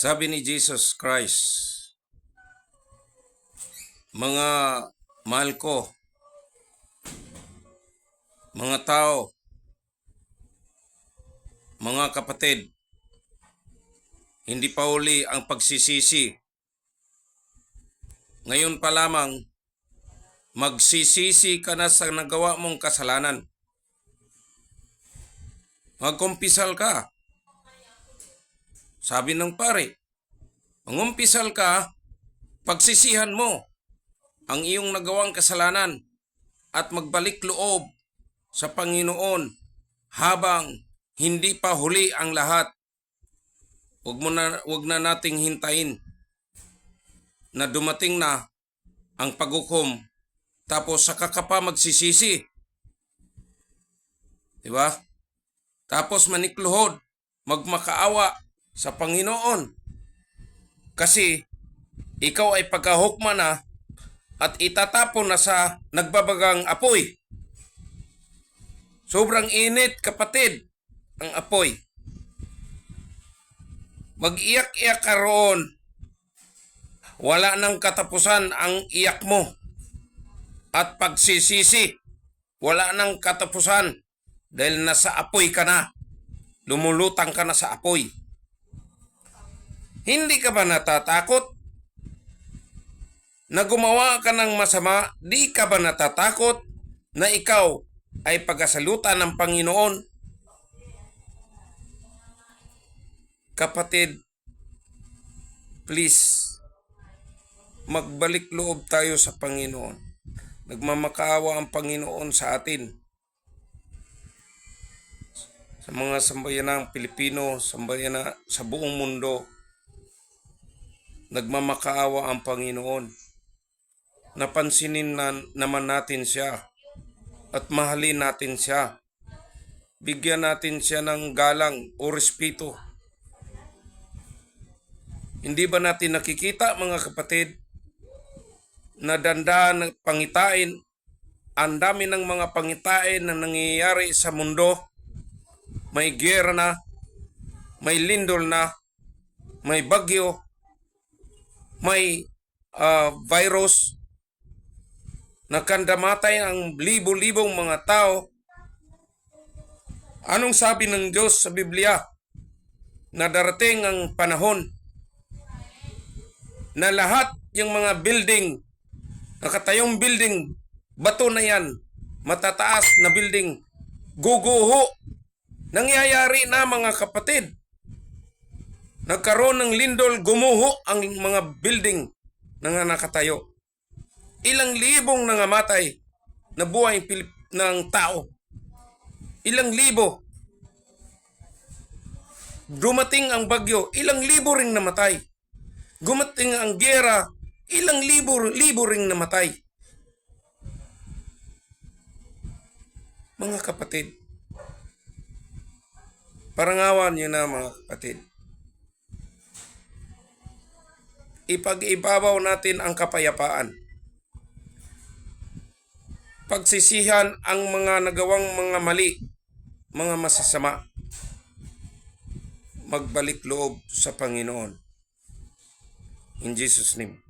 Sabi ni Jesus Christ, mga mahal ko, mga tao, mga kapatid, hindi pa uli ang pagsisisi. Ngayon pa lamang, magsisisi ka na sa nagawa mong kasalanan. Magkumpisal ka. Sabi ng pare, mangumpisal ka, pagsisihan mo ang iyong nagawang kasalanan at magbalik loob sa Panginoon habang hindi pa huli ang lahat. Huwag, mo na, huwag na nating hintayin na dumating na ang paghukom tapos saka ka pa magsisisi. Di ba? Tapos manikluhod, magmakaawa sa Panginoon. Kasi ikaw ay pagkahukma na at itatapon na sa nagbabagang apoy. Sobrang init, kapatid, ang apoy. Mag-iyak-iyak ka roon. Wala nang katapusan ang iyak mo. At pagsisisi, wala nang katapusan dahil nasa apoy ka na. Lumulutang ka na sa apoy. Hindi ka ba natatakot? Na gumawa ka ng masama, di ka ba natatakot na ikaw ay pagasalutan ng Panginoon? Kapatid, please, magbalik loob tayo sa Panginoon. Nagmamakaawa ang Panginoon sa atin. Sa mga sambayanang Pilipino, sambayana sa buong mundo, nagmamakaawa ang Panginoon. Napansinin na, naman natin siya at mahalin natin siya. Bigyan natin siya ng galang o respeto. Hindi ba natin nakikita mga kapatid na dandahan ng pangitain, ang dami ng mga pangitain na nangyayari sa mundo, may gera na, may lindol na, may bagyo, may ah, virus, nakandamatay ang libo-libong mga tao. Anong sabi ng Diyos sa Biblia? Na darating ang panahon na lahat yung mga building, nakatayong building, bato na yan, matataas na building, guguho. Nangyayari na mga kapatid. Nagkaroon ng lindol, gumuho ang mga building na nakatayo. Ilang libong nangamatay na buhay ng tao. Ilang libo. Dumating ang bagyo, ilang libo ring namatay. Gumating ang gera, ilang libo, libo ring namatay. Mga kapatid, parangawan niyo na mga kapatid. Ipag-ibabaw natin ang kapayapaan. Pagsisihan ang mga nagawang mga mali, mga masasama. Magbalik loob sa Panginoon. In Jesus' name.